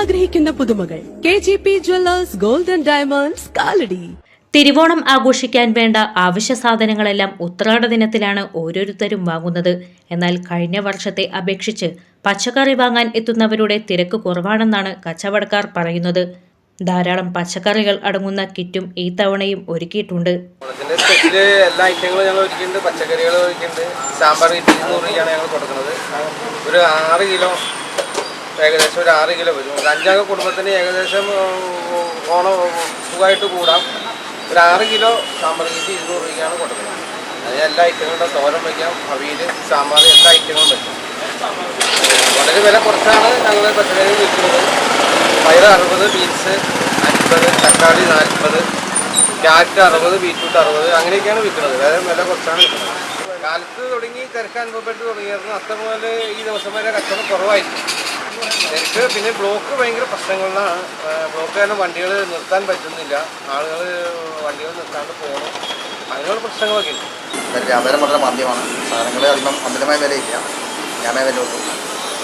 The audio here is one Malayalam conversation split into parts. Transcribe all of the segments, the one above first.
ആഗ്രഹിക്കുന്ന പുതുമകൾ. K G P jewellers golden diamonds Kalady Thiruvonam ആഘോഷിക്കാൻ വേണ്ട ആവശ്യ സാധനങ്ങളെല്ലാം ഉത്രാട ദിനത്തിലാണ് ഓരോരുത്തരും വാങ്ങുന്നത്. എന്നാൽ കഴിഞ്ഞ വർഷത്തെ അപേക്ഷിച്ച് പച്ചക്കറി വാങ്ങാൻ എത്തുന്നവരുടെ തിരക്ക് കുറവാണെന്നാണ് കച്ചവടക്കാർ പറയുന്നത്. ധാരാളം പച്ചക്കറികൾ അടങ്ങുന്ന കിറ്റും ഈ തവണയും ഒരുക്കിയിട്ടുണ്ട്. എല്ലാ ഐറ്റങ്ങളും ഞങ്ങൾ ഒരുക്കിയിട്ടുണ്ട്. പച്ചക്കറികൾ ഒരുക്കിയിട്ടുണ്ട്. സാമ്പാർ കിറ്റ് ഇരുന്നൂറ് രൂപയാണ് ഞങ്ങൾ കൊടുക്കുന്നത്. ഒരു ആറ് കിലോ ഏകദേശം ഒരു ആറ് കിലോ വരും. ഒരു അഞ്ചംഗ കുടുംബത്തിന് ഏകദേശം ഓണം സുഖമായിട്ട് കൂടാം. ഒരു ആറ് കിലോ സാമ്പാർ കിട്ടി ഇരുന്നൂറ് രൂപയ്ക്കാണ് കൊടുക്കുന്നത്. അതിന് എല്ലാ ഐറ്റങ്ങളുടെ തോരൻ വയ്ക്കാം അവിയിൽ സാമ്പാർ എല്ലാ ഐറ്റങ്ങളും വയ്ക്കാം. വളരെ വില കുറച്ചാണ് ഞങ്ങൾ പച്ചക്കറി വിൽക്കുന്നത്. പയർ അറുപത് ബീൻസ് അൻപത് തക്കാളി നാൽപ്പത് ക്യാരറ്റ് അറുപത് ബീറ്റ്റൂട്ട് അറുപത് അങ്ങനെയൊക്കെയാണ് വിൽക്കുന്നത്. വേറെ വില കുറച്ചാണ് വിൽക്കുന്നത്. കാലത്ത് തുടങ്ങി തിരക്ക് അനുഭവപ്പെട്ട് തുടങ്ങിയിരുന്നു. അത്ര മുതൽ ഈ ദിവസം വരെ കച്ചവടം കുറവായിരിക്കും തിരക്ക് പിന്നെ ബ്ലോക്ക് ഭയങ്കര പ്രശ്നങ്ങളിലാണ്. ബ്ലോക്ക് കാരണം വണ്ടികൾ നിർത്താൻ പറ്റുന്നില്ല. ആളുകൾ വണ്ടികൾ നിർത്താണ്ട് പോകണം അങ്ങനെയുള്ള പ്രശ്നങ്ങളൊക്കെ ഉണ്ട്. വ്യാപാരം വളരെ മാധ്യമമാണ്. സാധനങ്ങൾ അധികം അമിതമായ വിലയില്ല. ഞാനേ വില ഉള്ളൂ.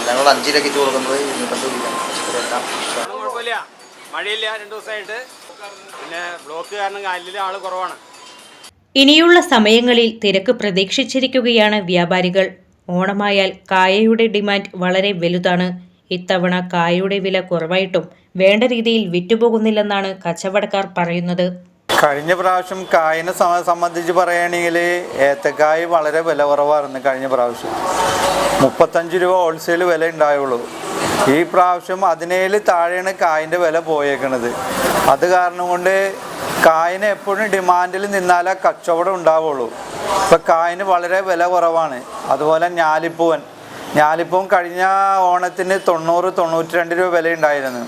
ഞങ്ങൾ അഞ്ച് രൂപ കിറ്റ് കൊടുക്കുന്നത് ഇരുന്നൂറ്റമ്പത് രൂപയാണ്. പച്ചക്കറി എല്ലാം കുഴപ്പമില്ല. മഴയില്ല രണ്ട് ദിവസമായിട്ട്. പിന്നെ ബ്ലോക്ക് കാരണം കാലിൽ ആൾ കുറവാണ്. ഇനിയുള്ള സമയങ്ങളിൽ തിരക്ക് പ്രതീക്ഷിച്ചിരിക്കുകയാണ് വ്യാപാരികൾ. ഓണമായാൽ കായയുടെ ഡിമാൻഡ് വളരെ വലുതാണ്. ഇത്തവണ കായയുടെ വില കുറവായിട്ടും വേണ്ട രീതിയിൽ വിറ്റുപോകുന്നില്ലെന്നാണ് കച്ചവടക്കാർ പറയുന്നത്. കഴിഞ്ഞ പ്രാവശ്യം കായനെ സംബന്ധിച്ച് പറയുകയാണെങ്കിൽ ഏത്തക്കായ് വളരെ വില കുറവായിരുന്നു കഴിഞ്ഞ പ്രാവശ്യം. മുപ്പത്തഞ്ച് രൂപ ഹോൾസെയിൽ വില ഉണ്ടായുള്ളൂ. ഈ പ്രാവശ്യം അതിനേൽ താഴെയാണ് കായന്റെ വില പോയേക്കണത്. അത് കാരണം കൊണ്ട് കായന് എപ്പോഴും ഡിമാൻഡിൽ നിന്നാലേ കച്ചവടം ഉണ്ടാവുള്ളൂ. ഇപ്പം കായന് വളരെ വില കുറവാണ്. അതുപോലെ ഞാലിപ്പൂവൻ. ഞാലിപ്പൂവൻ കഴിഞ്ഞ ഓണത്തിന് തൊണ്ണൂറ് തൊണ്ണൂറ്റി രണ്ട് രൂപ വില ഉണ്ടായിരുന്നു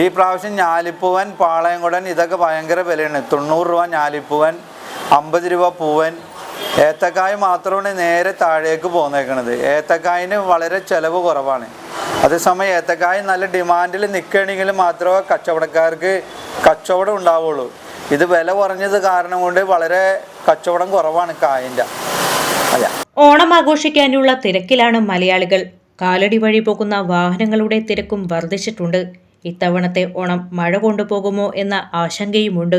ഈ പ്രാവശ്യം ഞാലിപ്പൂവൻ പാളയംകുടൻ ഇതൊക്കെ ഭയങ്കര വിലയാണ്. തൊണ്ണൂറ് രൂപ ഞാലിപ്പൂവൻ അമ്പത് രൂപ പൂവൻ. ഏത്തക്കായ മാത്രമാണ് നേരെ താഴേക്ക് പോന്നേക്കണത്. ഏത്തക്കായന് വളരെ ചിലവ് കുറവാണ്. അതേസമയം ഏത്തക്കായ നല്ല ഡിമാൻഡിൽ നിൽക്കുകയാണെങ്കിൽ മാത്രമേ കച്ചവടക്കാർക്ക് കച്ചവടം ഉണ്ടാവുള്ളൂ. ഇത് വില കുറഞ്ഞത് കാരണം കൊണ്ട് വളരെ കച്ചവടം കുറവാണ് കായന്റെ. ഓണം ആഘോഷിക്കാനുള്ള തിരക്കിലാണ് മലയാളികൾ. കാലടി വഴി പോകുന്ന വാഹനങ്ങളുടെ തിരക്കും വർദ്ധിച്ചിട്ടുണ്ട്. ഇത്തവണത്തെ ഓണം മഴ കൊണ്ടുപോകുമോ എന്ന ആശങ്കയുമുണ്ട്.